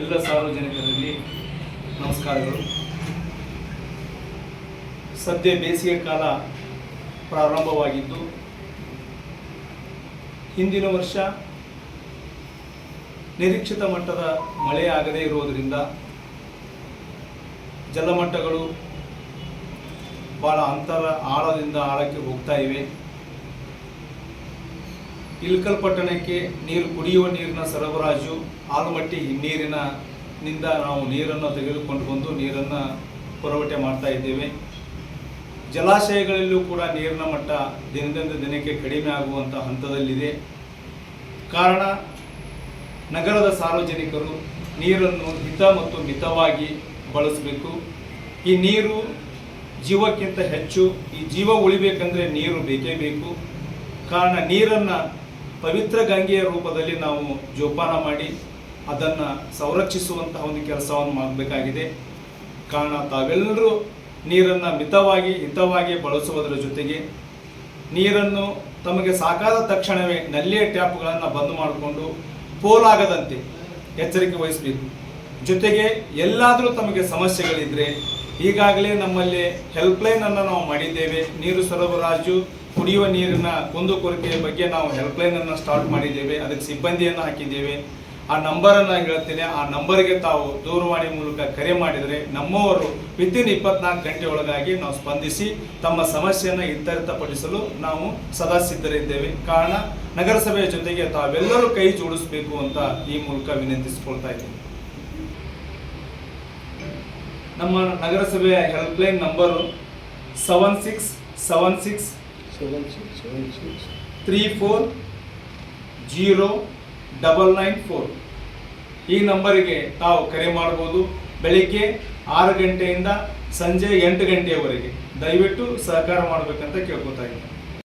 ಎಲ್ಲ ಸಾರ್ವಜನಿಕರಲ್ಲಿ ನಮಸ್ಕಾರಗಳು. ಸದ್ಯ ಬೇಸಿಗೆ ಕಾಲ ಪ್ರಾರಂಭವಾಗಿದ್ದು, ಹಿಂದಿನ ವರ್ಷ ನಿರೀಕ್ಷಿತ ಮಟ್ಟದ ಮಳೆ ಆಗದೇ ಇರುವುದರಿಂದ ಜಲಮಟ್ಟಗಳು ಭಾಳ ಅಂತರ ಆಳದಿಂದ ಆಳಕ್ಕೆ ಹೋಗ್ತಾ ಇವೆ. ಇಲ್ಕಲ್ ಪಟ್ಟಣಕ್ಕೆ ನೀರು ಕುಡಿಯುವ ನೀರಿನ ಸರಬರಾಜು, ಆಲಮಟ್ಟಿ ಹಿನ್ನೀರಿನ ನಿಂದ ನಾವು ನೀರನ್ನು ತೆಗೆದುಕೊಂಡು ಬಂದು ನೀರನ್ನು ಪುರವಠೆ ಮಾಡ್ತಾ ಇದ್ದೇವೆ. ಜಲಾಶಯಗಳಲ್ಲೂ ಕೂಡ ನೀರಿನ ಮಟ್ಟ ದಿನದಿಂದ ದಿನಕ್ಕೆ ಕಡಿಮೆ ಆಗುವಂಥ ಹಂತದಲ್ಲಿದೆ. ಕಾರಣ, ನಗರದ ಸಾರ್ವಜನಿಕರು ನೀರನ್ನು ಹಿತ ಮತ್ತು ಮಿತವಾಗಿ ಬಳಸಬೇಕು. ಈ ನೀರು ಜೀವಕ್ಕಿಂತ ಹೆಚ್ಚು, ಈ ಜೀವ ಉಳಿಬೇಕಂದ್ರೆ ನೀರು ಬೇಕೇ ಬೇಕು. ಕಾರಣ, ನೀರನ್ನು ಪವಿತ್ರ ಗಂಗೆಯ ರೂಪದಲ್ಲಿ ನಾವು ಜೋಪಾನ ಮಾಡಿ ಅದನ್ನು ಸಂರಕ್ಷಿಸುವಂತಹ ಒಂದು ಕೆಲಸವನ್ನು ಮಾಡಬೇಕಾಗಿದೆ. ಕಾರಣ ತಾವೆಲ್ಲರೂ ನೀರನ್ನು ಮಿತವಾಗಿ, ಹಿತವಾಗಿ ಬಳಸುವುದರ ಜೊತೆಗೆ ನೀರನ್ನು ತಮಗೆ ಸಾಕಾದ ತಕ್ಷಣವೇ ನಲ್ಲಿಯ ಟ್ಯಾಪ್ಗಳನ್ನು ಬಂದ್ ಮಾಡಿಕೊಂಡು ಪೋಲಾಗದಂತೆ ಎಚ್ಚರಿಕೆ ವಹಿಸಬೇಕು. ಜೊತೆಗೆ ಎಲ್ಲಾದರೂ ತಮಗೆ ಸಮಸ್ಯೆಗಳಿದ್ದರೆ ಈಗಾಗಲೇ ನಮ್ಮಲ್ಲಿ ಹೆಲ್ಪ್ಲೈನನ್ನು ನಾವು ಮಾಡಿದ್ದೇವೆ. ನೀರು ಸರಬರಾಜು ಕುಡಿಯುವ ನೀರಿನ ಕುಂದುಕೊರತೆಯ ಬಗ್ಗೆ ನಾವು ಹೆಲ್ಪ್ಲೈನ್ ಅನ್ನು ಸ್ಟಾರ್ಟ್ ಮಾಡಿದ್ದೇವೆ. ಅದಕ್ಕೆ ಸಿಬ್ಬಂದಿಯನ್ನು ಹಾಕಿದ್ದೇವೆ. ಆ ನಂಬರನ್ನು ಹೇಳ್ತೇನೆ. ಆ ನಂಬರ್ಗೆ ತಾವು ದೂರವಾಣಿ ಮೂಲಕ ಕರೆ ಮಾಡಿದರೆ ನಮ್ಮವರು ವಿತಿನ್ ಇಪ್ಪತ್ನಾಲ್ಕು ಗಂಟೆ ಒಳಗಾಗಿ ನಾವು ಸ್ಪಂದಿಸಿ ತಮ್ಮ ಸಮಸ್ಯೆಯನ್ನು ಇತ್ಯರ್ಥಪಡಿಸಲು ನಾವು ಸದಾ ಸಿದ್ಧರಿದ್ದೇವೆ ಕಾರಣ, ನಗರಸಭೆಯ ಜೊತೆಗೆ ತಾವೆಲ್ಲರೂ ಕೈ ಜೋಡಿಸಬೇಕು ಅಂತ ಈ ಮೂಲಕ ವಿನಂತಿಸಿಕೊಳ್ತಾ ಇದ್ದೀನಿ. ನಮ್ಮ ನಗರಸಭೆಯ helpline number seven six seven six seven six seven six three four zero double nine four ಈ ನಂಬರಿಗೆ ತಾವು ಕರೆ ಮಾಡ್ಬೋದು. ಬೆಳಿಗ್ಗೆ ಆರು ಗಂಟೆಯಿಂದ ಸಂಜೆ ಎಂಟು ಗಂಟೆಯವರೆಗೆ. ದಯವಿಟ್ಟು ಸಹಕಾರ ಮಾಡಬೇಕಂತ ಕೇಳ್ಕೊತಾ ಇದ್ದೀನಿ.